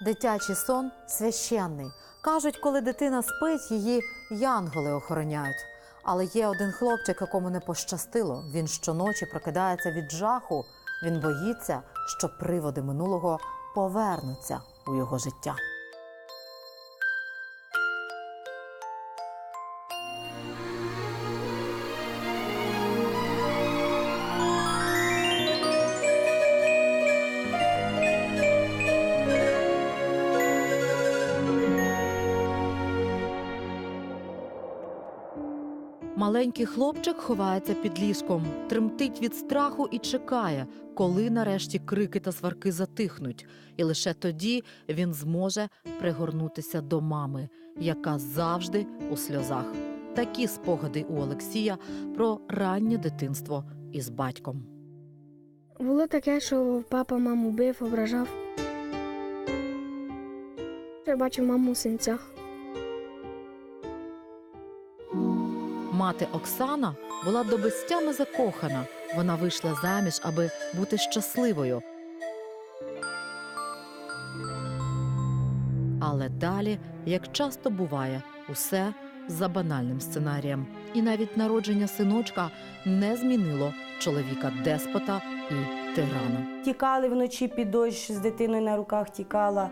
Дитячий сон священний. Кажуть, коли дитина спить, її янголи охороняють. Але є один хлопчик, якому не пощастило. Він щоночі прокидається від жаху. Він боїться, що приводи минулого повернуться у його життя. Маленький хлопчик ховається під ліжком, тремтить від страху і чекає, коли нарешті крики та сварки затихнуть, і лише тоді він зможе пригорнутися до мами, яка завжди у сльозах. Такі спогади у Олексія про раннє дитинство із батьком. Було таке, що папа маму бив, ображав. Я бачив маму у синцях. Мати Оксана була до безтями закохана. Вона вийшла заміж, аби бути щасливою. Але далі, як часто буває, усе за банальним сценарієм. І навіть народження синочка не змінило чоловіка деспота і тирана. Тікали вночі під дощ з дитиною на руках тікала.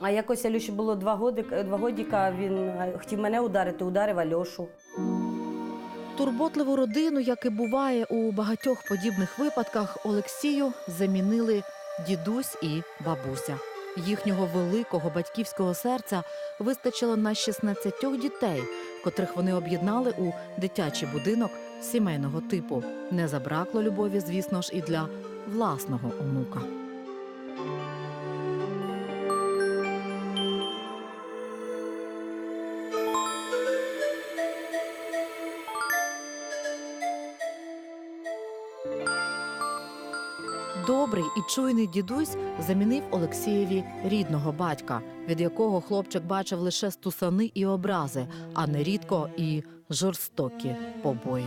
А якось Альоші було два, годика, два годіка, він е, хотів мене ударити, ударив Альошу. Турботливу родину, як і буває у багатьох подібних випадках, Олексію замінили дідусь і бабуся. Їхнього великого батьківського серця вистачило на 16 дітей, котрих вони об'єднали у дитячий будинок сімейного типу. Не забракло любові, звісно ж, і для власного онука. Добрий і чуйний дідусь замінив Олексієві рідного батька, від якого хлопчик бачив лише стусани і образи, а нерідко і жорстокі побої.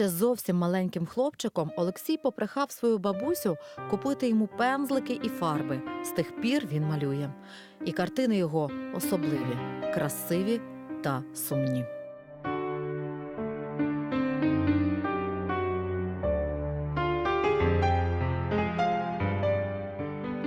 Ще зовсім маленьким хлопчиком Олексій поприхав свою бабусю купити йому пензлики і фарби. З тих пір він малює. І картини його особливі, красиві та сумні.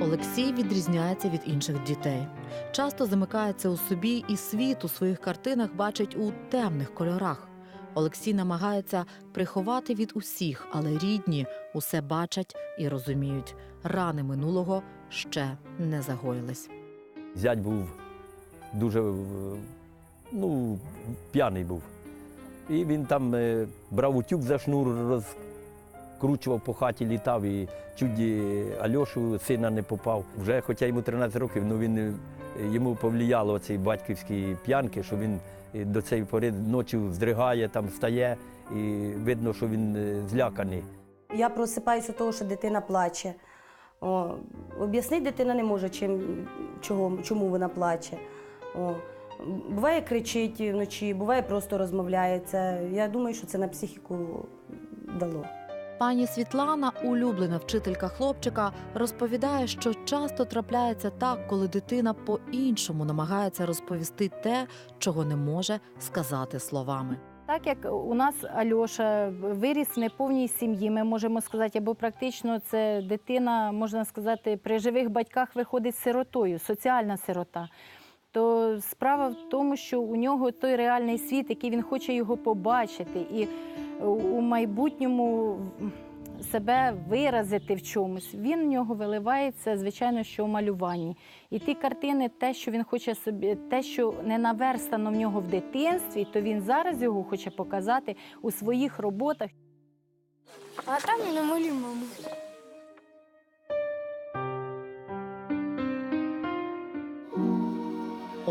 Олексій відрізняється від інших дітей. Часто замикається у собі і світ у своїх картинах бачить у темних кольорах. Олексій намагається приховати від усіх, але рідні усе бачать і розуміють. Рани минулого ще не загоїлись. Зять був дуже е, ну, п'яний був. І він там е, брав утюг за шнур, розкручував по хаті, літав і чуть е, Альошу сина не попав. Вже, хоча йому 13 років, ну він йому повлияло ці батьківські п'янки, що він до цієї пори ночі здригає, там встає, і видно, що він е, зляканий. Я просипаюся від того, що дитина плаче. О, об'яснити дитина не може, чим, чого, чому вона плаче. О, буває кричить вночі, буває просто розмовляє. Це, я думаю, що це на психіку дало. Пані Світлана, улюблена вчителька хлопчика, розповідає, що часто трапляється так, коли дитина по-іншому намагається розповісти те, чого не може сказати словами. Так як у нас Альоша виріс в неповній сім'ї, ми можемо сказати, або практично це дитина, можна сказати, при живих батьках виходить сиротою, соціальна сирота. То справа в тому, що у нього той реальний світ, який він хоче його побачити, і у майбутньому себе виразити в чомусь, він в нього виливається, звичайно, що у малюванні. І ті картини, те, що він хоче собі, те, що не наверстано в нього в дитинстві, то він зараз його хоче показати у своїх роботах. А там я намалюю маму.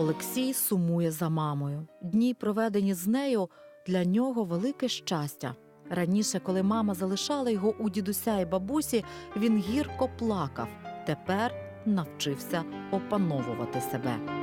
Олексій сумує за мамою. Дні, проведені з нею, для нього велике щастя. Раніше, коли мама залишала його у дідуся і бабусі, він гірко плакав. Тепер навчився опановувати себе.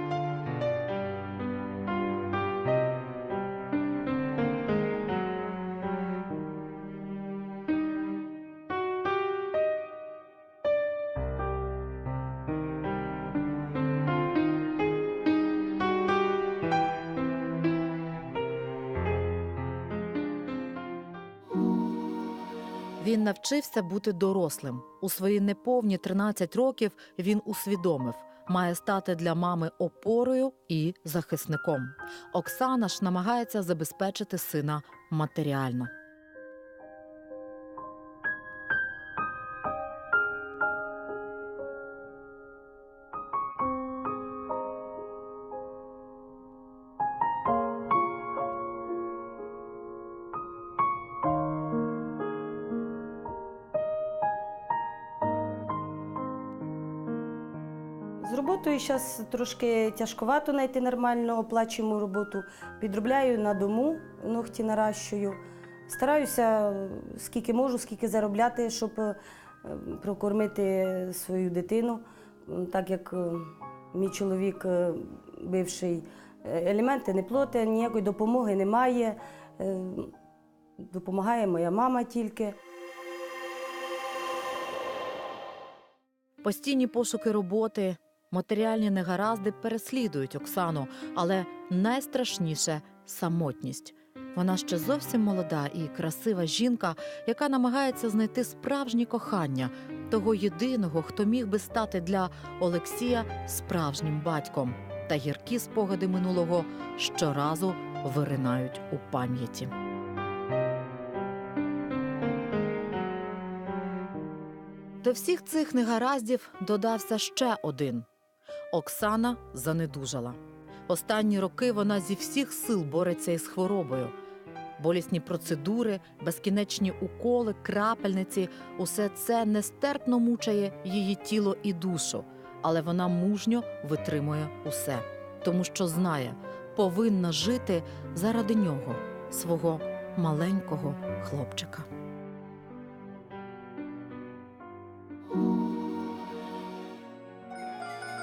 Навчився бути дорослим. У свої неповні 13 років він усвідомив, має стати для мами опорою і захисником. Оксана ж намагається забезпечити сина матеріально. З роботою зараз трошки тяжковато знайти нормальну оплачуємо роботу. Підробляю на дому, ногті наращую. Стараюся скільки можу, скільки заробляти, щоб е, прокормити свою дитину. Так як е, мій чоловік е, бивший елементи не плоти, ніякої допомоги немає. Допомагає моя мама тільки. Постійні пошуки роботи, матеріальні негаразди переслідують Оксану, але найстрашніше самотність. Вона ще зовсім молода і красива жінка, яка намагається знайти справжнє кохання, того єдиного, хто міг би стати для Олексія справжнім батьком. Та гіркі спогади минулого щоразу виринають у пам'яті. До всіх цих негараздів додався ще один. Оксана занедужала. Останні роки вона зі всіх сил бореться із хворобою. Болісні процедури, безкінечні уколи, крапельниці усе це нестерпно мучає її тіло і душу, але вона мужньо витримує усе, тому що знає, повинна жити заради нього, свого маленького хлопчика.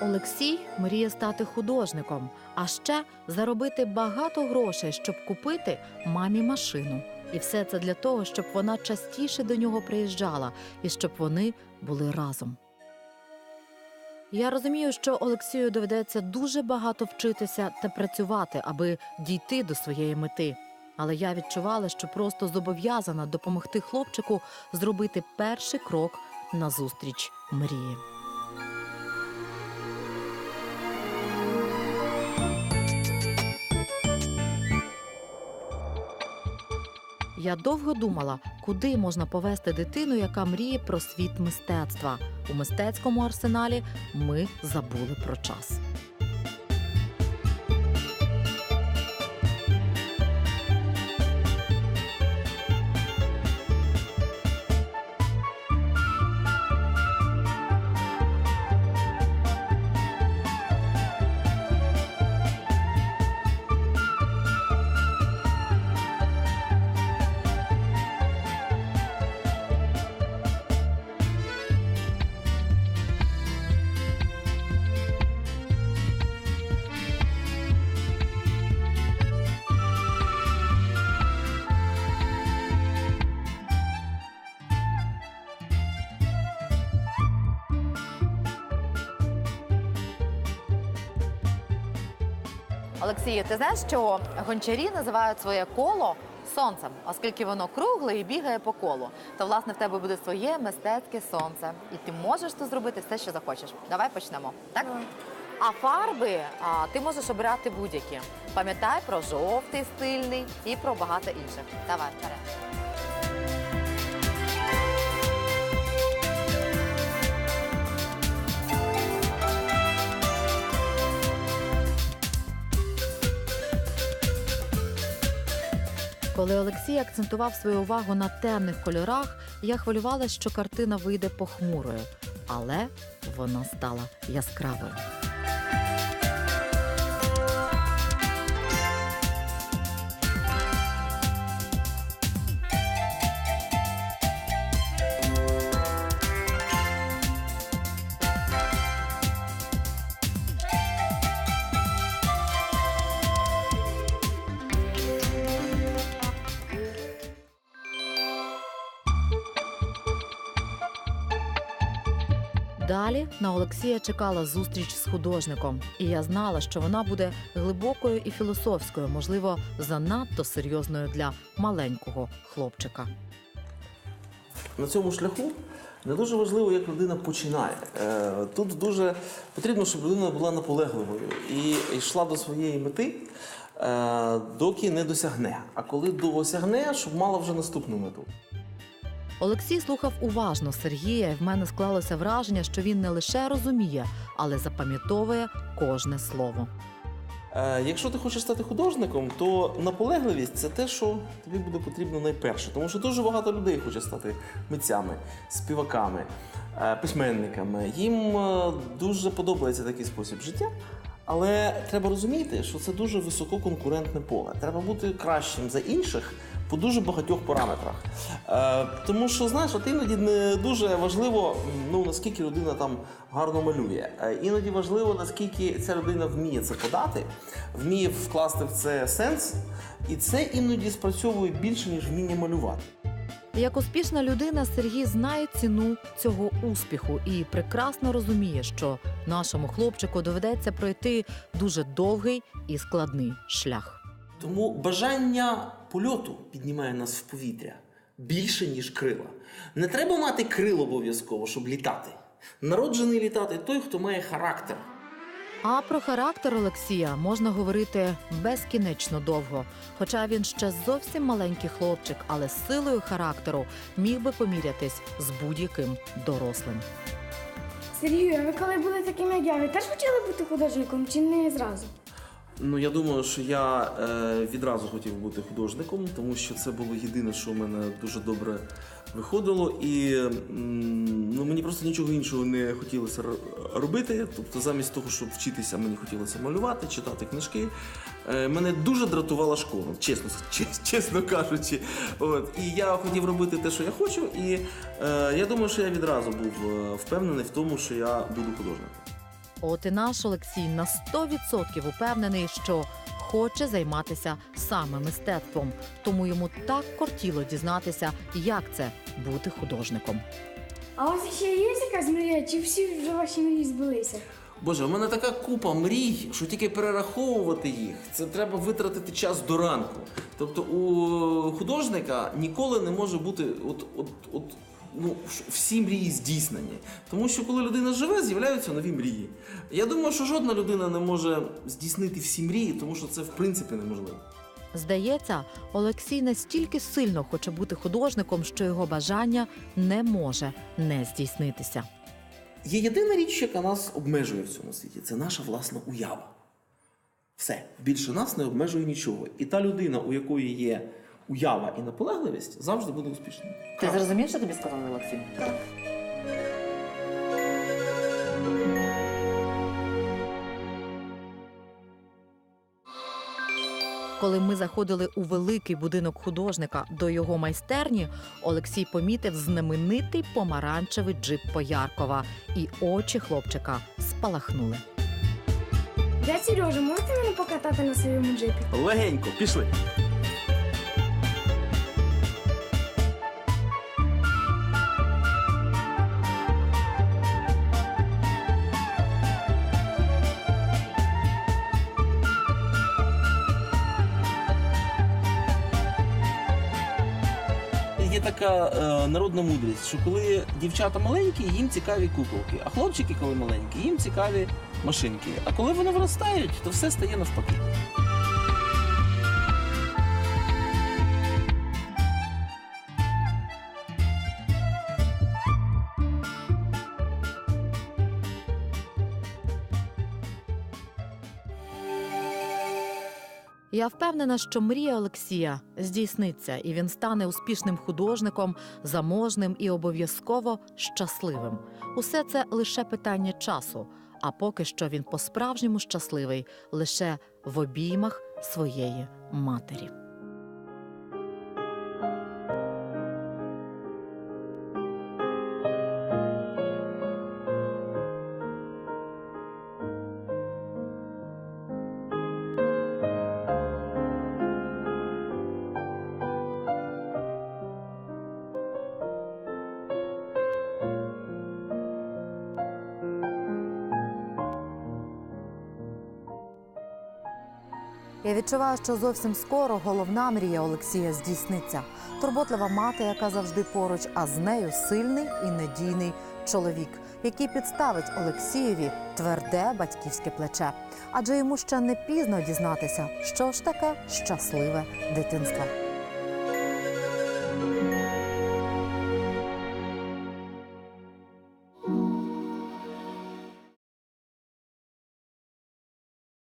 Олексій мріє стати художником, а ще заробити багато грошей, щоб купити мамі машину. І все це для того, щоб вона частіше до нього приїжджала і щоб вони були разом. Я розумію, що Олексію доведеться дуже багато вчитися та працювати, аби дійти до своєї мети. Але я відчувала, що просто зобов'язана допомогти хлопчику зробити перший крок назустріч мрії. Я довго думала, куди можна повести дитину, яка мріє про світ мистецтва. У мистецькому арсеналі ми забули про час. Олексію, ти знаєш, що гончарі називають своє коло сонцем, оскільки воно кругле і бігає по колу. То власне в тебе буде своє мистецьке сонце, і ти можеш тут зробити все, що захочеш. Давай почнемо. Так? А фарби а, ти можеш обирати будь-які. Пам'ятай про жовтий стильний і про багато інших. Давай вперед. Коли Олексій акцентував свою увагу на темних кольорах, я хвилювалася, що картина вийде похмурою, але вона стала яскравою. Далі на Олексія чекала зустріч з художником, і я знала, що вона буде глибокою і філософською, можливо, занадто серйозною для маленького хлопчика. на цьому шляху не дуже важливо, як людина починає. Е, Тут дуже потрібно, щоб людина була наполегливою і йшла до своєї мети, е, доки не досягне. А коли досягне, щоб мала вже наступну мету. Олексій слухав уважно Сергія, і в мене склалося враження, що він не лише розуміє, але запам'ятовує кожне слово. Е, Якщо ти хочеш стати художником, то наполегливість це те, що тобі буде потрібно найперше. Тому що дуже багато людей хоче стати митцями, співаками, е, письменниками. Їм е, дуже подобається такий спосіб життя. Але треба розуміти, що це дуже висококонкурентне поле. Треба бути кращим за інших по дуже багатьох параметрах. Е, тому що, знаєш, от іноді не дуже важливо, ну наскільки людина там гарно малює. Е, іноді важливо, наскільки ця людина вміє це подати, вміє вкласти в це сенс, і це іноді спрацьовує більше, ніж вміння малювати. Як успішна людина, Сергій знає ціну цього успіху і прекрасно розуміє, що нашому хлопчику доведеться пройти дуже довгий і складний шлях. Тому бажання польоту піднімає нас в повітря більше, ніж крила. Не треба мати крил обов'язково, щоб літати. Народжений літати той, хто має характер. А про характер Олексія можна говорити безкінечно довго. Хоча він ще зовсім маленький хлопчик, але з силою характеру міг би помірятись з будь-яким дорослим. Сергію, а ви коли були таким як я, ви теж хотіли бути художником чи не зразу? Ну, я думаю, що я е, відразу хотів бути художником, тому що це було єдине, що в мене дуже добре виходило. І м, ну, мені просто нічого іншого не хотілося робити. Тобто, замість того, щоб вчитися, мені хотілося малювати, читати книжки. Е, мене дуже дратувала школа, чесно, чес- чесно кажучи. От. І я хотів робити те, що я хочу, і е, я думаю, що я відразу був е, впевнений в тому, що я буду художником. От і наш Олексій на 100% упевнений, що хоче займатися саме мистецтвом, тому йому так кортіло дізнатися, як це бути художником. А у вас ще є якась мрія, чи всі вже ваші мрії збулися? Боже, у мене така купа мрій, що тільки перераховувати їх, це треба витратити час до ранку. Тобто у художника ніколи не може бути от, от, от, ну, всі мрії здійснені. Тому що коли людина живе, з'являються нові мрії. Я думаю, що жодна людина не може здійснити всі мрії, тому що це в принципі неможливо. Здається, Олексій настільки сильно хоче бути художником, що його бажання не може не здійснитися. Є єдина річ, яка нас обмежує в цьому світі це наша власна уява. Все, більше нас не обмежує нічого. І та людина, у якої є уява і наполегливість, завжди буде успішною. Ти зрозумів, що тобі сказав Олексій? Коли ми заходили у великий будинок художника до його майстерні, Олексій помітив знаменитий помаранчевий джип Пояркова, і очі хлопчика спалахнули. Дядь Сережа, можете мене покатати на своєму джипі? Легенько, пішли. Така е, народна мудрість, що коли дівчата маленькі, їм цікаві куколки, а хлопчики, коли маленькі, їм цікаві машинки. А коли вони виростають, то все стає навпаки. Я впевнена, що мрія Олексія здійсниться, і він стане успішним художником, заможним і обов'язково щасливим. Усе це лише питання часу. А поки що він по-справжньому щасливий лише в обіймах своєї матері. Я відчуваю, що зовсім скоро головна мрія Олексія здійсниться. Турботлива мати, яка завжди поруч, а з нею сильний і надійний чоловік, який підставить Олексієві тверде батьківське плече. Адже йому ще не пізно дізнатися, що ж таке щасливе дитинство.